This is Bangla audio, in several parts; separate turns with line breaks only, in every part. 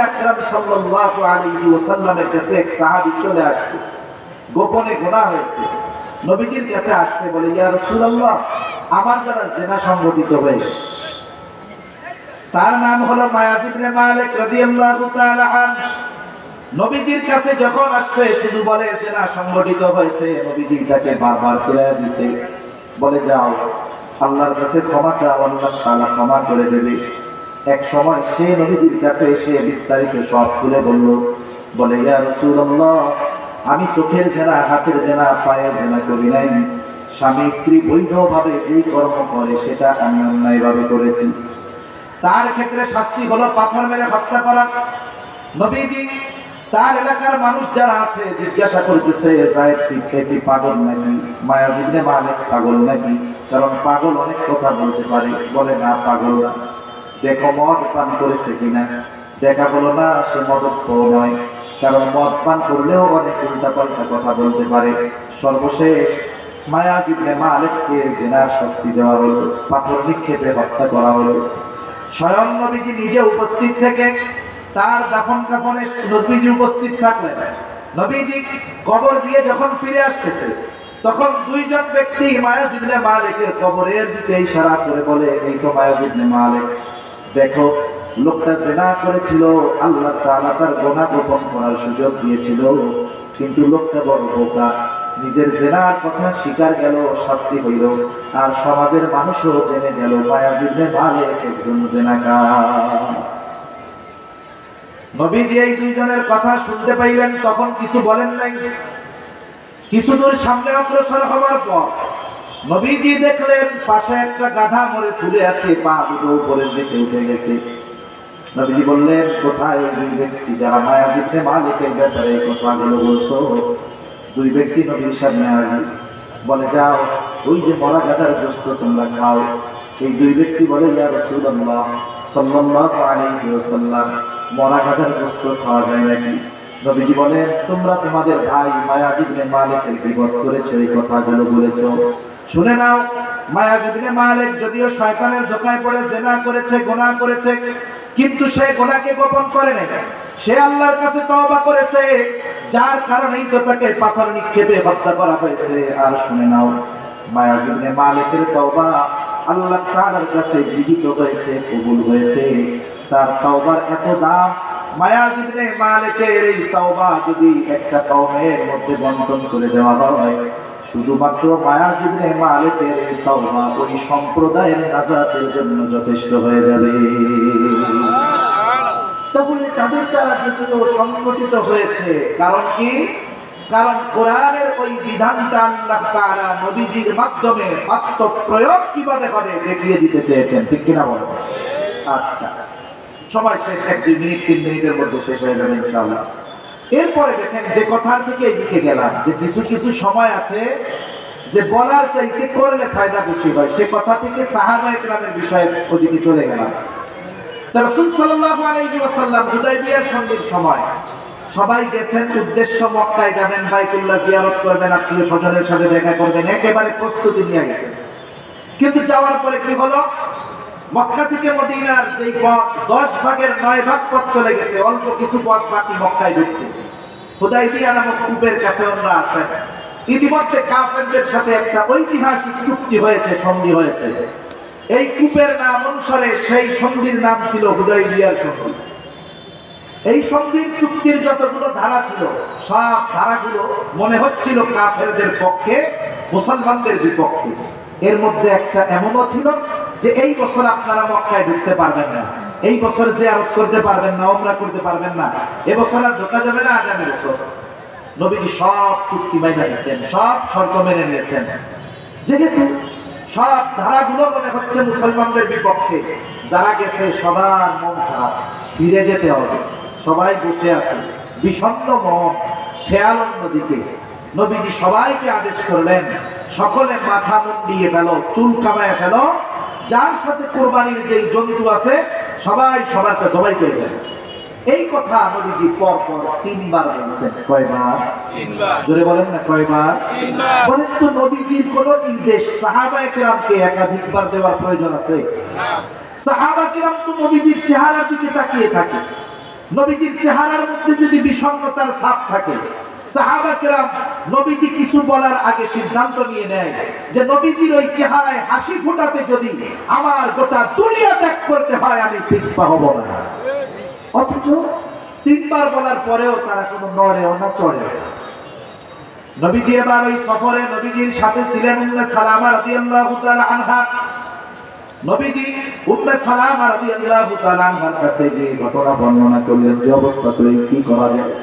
আকরাম সাল্লাল্লাহু আলাইহি ওয়াসাল্লামের কাছে এক সাহাবী চলে আসছে। গোপনে হয়েছে। নবীজির কাছে আসতে বলে, ইয়া রাসূলুল্লাহ, আমার দ্বারা জেনা হয়ে তার নাম হলো মায়াজ ইবনে মালিক রাদিয়াল্লাহু তাআলা আন। নবীজির কাছে যখন আসছে, শুধু বলে, জেনা সংঘটিত হয়েছে। নবীজি তাকে বারবার ফিরিয়ে দিছে। বলে, যাও, আল্লাহর কাছে ক্ষমা চাও, আল্লাহ তাআলা ক্ষমা করে দেবে। এক সময় সে নবীজির কাছে এসে বিস্তারিত সব খুলে বলল, বলে আমি চোখের জেনা, হাতের জেনা, পায়ের জেনা করি নাই। স্বামী স্ত্রী বৈধভাবে যেই কর্ম করে, সেটা আমি অন্যায়ভাবে করেছি। তার ক্ষেত্রে শাস্তি হলো পাথর মেরে হত্যা করা। নবীজি, তার এলাকার মানুষ যারা আছে, জিজ্ঞাসা করতেছে কি পাগল নাকি? মায়াজিবনে মালিক পাগল নাকি? কারণ পাগল অনেক কথা বলতে পারে। বলে, না, পাগল না। দেখো মদ পান করেছে কিনা? দেখা হলো না, সে মদক্ষ নয়। কারণ মদ পান করলেও অনেক উল্টা পাল্টা কথা বলতে পারে। সর্বশেষ মায়া জিবনে মালিককে জেনার শাস্তি দেওয়া হলো, পাথর নিক্ষেপে হত্যা করা হলো। স্বয়ং নবীজি নিজে উপস্থিত থেকে তার দাফন কাফনে নবীজি উপস্থিত থাকলেন। নবীজি কবর দিয়ে যখন ফিরে আসতেছে, তখন দুইজন ব্যক্তি মায়াজিবনে মালিকের কবরের দিকে ইশারা করে বলে, এই তো মায়াজিবনে মালিক দেখো, লোকটা জেনা করেছিল, আল্লাহ তাআলা তার গোনা গোপন করার সুযোগ দিয়েছিল। কিন্তু লোকটা বড় বোকা। নিজের জেনার কথা স্বীকার গেল, শাস্তি হইল। আর সমাজের মানুষও জেনে গেল মায়া মায়াজিবনে মালিক একজন জেনাকার। নবীজি এই দুইজনের কথা শুনতে পাইলেন, তখন কিছু বলেন নাই। কিছু দূর সামনে অগ্রসর হওয়ার পর নবীজি দেখলেন, পাশে একটা গাধা মরে চুলে আছে, পা দুটো উপরের দিকে উঠে গেছে। নবীজি বললেন, কোথায় দুই ব্যক্তি যারা মায়াজিবনে মালিকের ব্যাপারে কথাগুলো বলছো? দুই ব্যক্তি নবীর সামনে আসি, বলে, যাও, ওই যে মরা গাধার গোস্ত তোমরা খাও। এই দুই ব্যক্তি বলে, ইয়া রাসূলুল্লাহ সাল্লাল্লাহু আলাইহি ওয়াসাল্লাম, মরা গাধার গোস্ত খাওয়া যায় নাকি? নবীজি বলেন, তোমরা তোমাদের ভাই মায়াজিবনে মালিকের বিপদ করেছ, এই কথাগুলো বলেছ। শুনে নাও মায়া মায়াজিবনে মালিক যদিও শয়তানের ধোকায় পড়ে, জেনা করেছে গোনা করেছে, কিন্তু সে গোনাকে গোপন করে নাই। সে আল্লাহর কাছে তওবা করেছে, যার কারণেই তো তাকে পাথর নিক্ষেপে হত্যা করা হয়েছে। আর শুনে নাও মায়াজিবনে মালিকের তওবা আল্লাহ তাআলার কাছে গৃহীত হয়েছে, কবুল হয়েছে। তার তওবার এত দাম মায়াজিবনে মালিকের এই তওবা যদি একটা কওমের মধ্যে বন্টন করে দেওয়া হয় শুধুমাত্র মায়াজিবনে মালিকের এই তওবা, ওই সম্প্রদায়ের নাজাতের জন্য যথেষ্ট হয়ে যাবে। তাহলে তাদের দ্বারা যদিও সংগঠিত হয়েছে, কারণ কি? কারণ কোরআনের ওই বিধানটা আল্লাহ নবীজির মাধ্যমে বাস্তব প্রয়োগ কীভাবে হবে দেখিয়ে দিতে চেয়েছেন, ঠিক কিনা বলো? আচ্ছা সময় শেষ, এক দুই মিনিট, তিন মিনিটের মধ্যে শেষ হয়ে যাবে ইনশাআল্লাহ। এরপরে দেখেন যে কথার থেকে এদিকে গেলাম, যে কিছু কিছু সময় আছে যে বলার চাইতে করলে ফায়দা বেশি হয়। সে কথা থেকে সাহাবা বিষয়ে ওদিকে চলে গেলাম। সময়, সবাই গেছেন উদ্দেশ্য যাবেন জিয়ারত করবেন স্বজনের সাথে দেখা করবেন, একেবারে প্রস্তুতি নিয়ে গেছেন। কিন্তু যাওয়ার পরে কি হলো? মক্কা থেকে মদিনার যেই পথ, দশ ভাগের নয় ভাগ পথ চলে গেছে, অল্প কিছু পথ বাকি মক্কায় ঢুকতে হুদাইবিয়া নামক কূপের কাছে ওনারা আছেন ইতিমধ্যে কাফেরদের সাথে একটা ঐতিহাসিক চুক্তি হয়েছে, সন্ধি হয়েছে। এই কূপের নাম অনুসারে সেই সন্ধির নাম ছিল হুদাইবিয়ার সন্ধি। এই সন্ধির চুক্তির যতগুলো ধারা ছিল, সব ধারাগুলো মনে হচ্ছিল কাফেরদের পক্ষে, মুসলমানদের বিপক্ষে। এর মধ্যে একটা এমনও ছিল যে এই বছর আপনারা মক্কায় ঢুকতে পারবেন না। এই বছর যে জিয়ারত করতে পারবেন না ওমরা করতে পারবেন না। এবছর আর ঢোকা যাবে না আগামী বছর। নবীজি সব চুক্তি মাইনা নিয়েছেন, সব শর্ত মেনে নিয়েছেন। যেহেতু সব ধারাগুলো মনে হচ্ছে মুসলমানদের বিপক্ষে, যারা গেছে সবার মন খারাপ, ফিরে যেতে হবে। সবাই বসে আছে, বিষণ্ণ মন, খেয়াল অন্যদিকে। নবীজি সবাইকে আদেশ করলেন, সকলে মাথা মুন্ডিয়ে ফেল, চুল কামায় ফেল যার সাথে কোরবানির যেই জন্তু আছে সবাই সবারটা জবাই করে দেন এই কথা নবীজি পর পর তিনবার বলছেন। কয়বার? জোরে বলেন না কয়বার? বলেন তো নবীজির কোন নির্দেশ সাহাবা কেরামকে একাধিকবার দেওয়ার প্রয়োজন আছে? সাহাবা কেরাম তো নবীজির চেহারার দিকে তাকিয়ে থাকে। নবীজির চেহারার মধ্যে যদি বিষণ্ণতার ছাপ থাকে সাহাবাকেরাম নবীজি কিছু বলার আগে সিদ্ধান্ত নিয়ে নেয় যে নবীজির ওই চেহারায় হাসি ফোটাতে যদি আমার গোটা দুনিয়া ত্যাগ করতে হয়, আমি পিছপা হব না। অথচ তিনবার বলার পরেও তারা কোনো নড়েও না চড়েও নবীজি এবার ওই সফরে নবীজির সাথে ছিলেন উম্মে সালামা রাদিয়াল্লাহু তাআলা আনহা। নবীজি উম্মে সালামা রাদিয়াল্লাহু তাআলা আনহার কাছে যে ঘটনা বর্ণনা করলেন, যে অবস্থা করে কি করা যায়?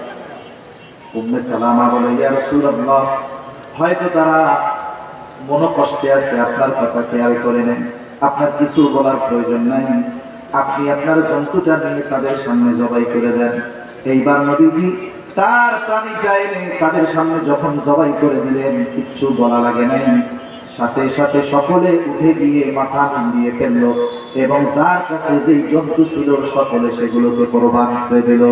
উম্মে সালামা বলে, ইয়া রাসূলুল্লাহ, হয়তো তারা মনোকষ্টে আছে, আপনার কথা খেয়াল করে নেন। আপনার কিছু বলার প্রয়োজন নাই। আপনি আপনার জন্তুটা নিয়ে তাদের সামনে জবাই করে দেন। এইবার নবীজি তার প্রাণী চাইলে তাদের সামনে যখন জবাই করে দিলেন, কিচ্ছু বলা লাগে নাই। সাথে সাথে সকলে উঠে গিয়ে মাথা নামিয়ে ফেলল এবং যার কাছে যেই জন্তু ছিল, সকলে সেগুলোকে করে দিল।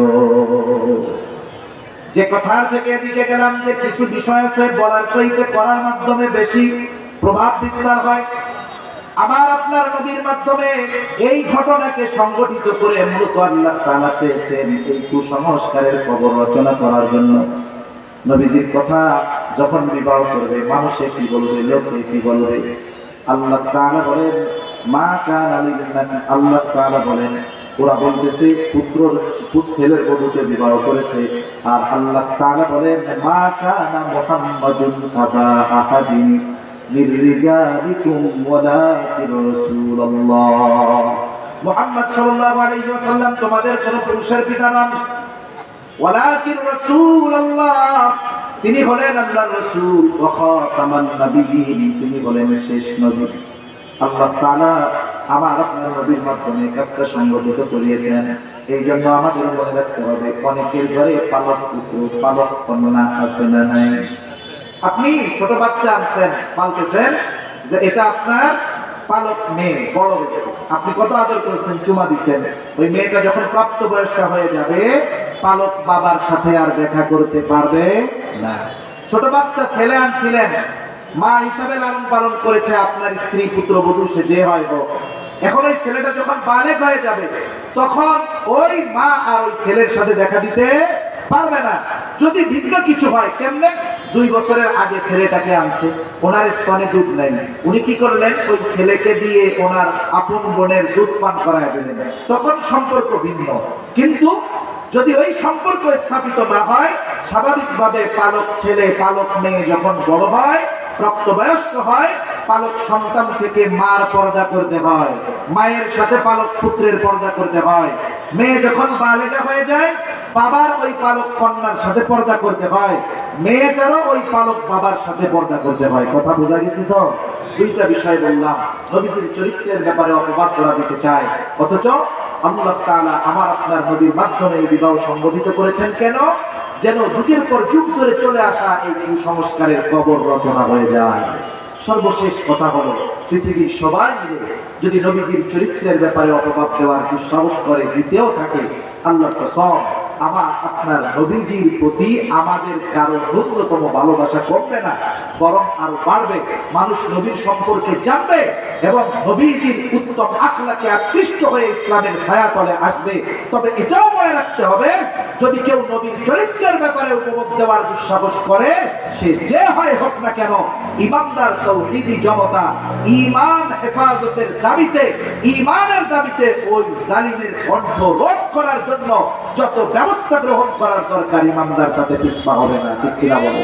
যে কথার থেকে এদিকে গেলাম যে কিছু বিষয় আছে বলার চাইতে করার মাধ্যমে বেশি প্রভাব বিস্তার হয়। আমার আপনার নবীর মাধ্যমে এই ঘটনাকে সংগঠিত করে মূলত আল্লাহ তাআলা চেয়েছেন এই কুসংস্কারের খবর রচনা করার জন্য। নবীজির কথা যখন বিবাহ করবে, মানুষে কি বলবে, লোকে কি বলবে? আল্লাহ তাআলা বলেন, মা কান আলিল্লাহ আল্লাহ তাআলা বলেন ওরা বলতেছে, পুত্র ছেলের বধূকে বিবাহ করেছে। আর আল্লাহ তাআলা বলেন, মা কানা মুহাম্মাদুন আবা আহাদিন মির রিজালিকুম রাসূলুল্লাহ। মুহাম্মদ সাল্লাল্লাহু আলাইহি ওয়াসাল্লাম, তোমাদের কোন পুরুষের পিতা নন। ওয়ালাকিন রাসূলুল্লাহ। তিনি হলেন আল্লাহর রাসূল ওয়া খাতামান নাবিয়্যিন। তিনি হলেন শেষ নবী। আল্লাহ তাআলা আমার আপনার নবীর মাধ্যমে কাজটা সংগঠিত করিয়েছেন। এই জন্য আমাদের মনে রাখতে হবে, অনেকের ঘরে পালক পুত্র পালক কন্যা আছে না নাই? আপনি ছোট বাচ্চা আনছেন, পালতেছেন যে এটা আপনার পালক মেয়ে, বড় হয়েছে। আপনি কত আদর করেছেন, চুমা দিচ্ছেন। ওই মেয়েটা যখন প্রাপ্ত বয়স্কা হয়ে যাবে, পালক বাবার সাথে আর দেখা করতে পারবে না। ছোট বাচ্চা ছেলে আনছিলেন মা হিসাবে লালন পালন করেছে, আপনার স্ত্রী পুত্রবধূ সে যে হয় হোক। এখন ওই ছেলেটা যখন বালেক হয়ে যাবে, তখন ওই মা আর ওই ছেলের সাথে দেখা দিতে পারবে না। যদি ভিন্ন কিছু হয়, কেমনে? দুই বছরের আগে ছেলেটাকে আনছে, ওনার স্তনে দুধ নেই। উনি কি করলেন? ওই ছেলেকে দিয়ে ওনার আপন বোনের দুধ পান করায় দিলেন। তখন সম্পর্ক ভিন্ন। কিন্তু যদি ওই সম্পর্ক স্থাপিত না হয়, স্বাভাবিকভাবে পালক ছেলে, পালক মেয়ে যখন বড় হয় প্রাপ্তবয়স্ক হয়, পালক সন্তান থেকে মার পর্দা করতে হয়। মায়ের সাথে পালক পুত্রের পর্দা করতে হয়। মেয়ে যখন বালেগা হয়ে যায় বাবার ওই পালক কন্যার সাথে পর্দা করতে হয়, মেয়েটারও ওই পালক বাবার সাথে পর্দা করতে হয়। কথা বোঝা গেছে তো? দুইটা বিষয় বললাম। নবীজির চরিত্রের ব্যাপারে অপবাদ করা দিতে চায়। অথচ আল্লাহ তাআলা আমার আপনার নবীর মাধ্যমে এই বিবাহ সংগঠিত করেছেন কেন? যেন যুগের পর যুগ ধরে চলে আসা এই কুসংস্কারের কবর রচনা হয়ে যায়। সর্বশেষ কথা হলো, পৃথিবীর সবাই মিলে যদি নবীজির চরিত্রের ব্যাপারে অপবাদ দেওয়ার দুঃসাহস করে দিতেও থাকে আল্লাহ কসম আমার আপনার নবীজির প্রতি আমাদের কারও ন্যূনতম ভালোবাসা কমবে না, বরং আরও বাড়বে। মানুষ নবীর সম্পর্কে জানবে এবং নবীজির উত্তম আখলাকে আকৃষ্ট হয়ে ইসলামের ছায়াতলে আসবে। তবে এটাও মনে রাখতে হবে, যদি কেউ নবীর চরিত্রের ব্যাপারে উপভোগ দেওয়ার দুঃসাহস করে, সে যে হয় হোক না কেন, ইমানদার তৌহিদি জনতা ইমান হেফাজতের দাবিতে ইমানের দাবিতে ওই জালিমের কণ্ঠ রোধ করার জন্য যত ব্যবস্থা গ্রহণ করার দরকার ইমানদার তাতে পিছপা হবে না ঠিক কিনা বলে?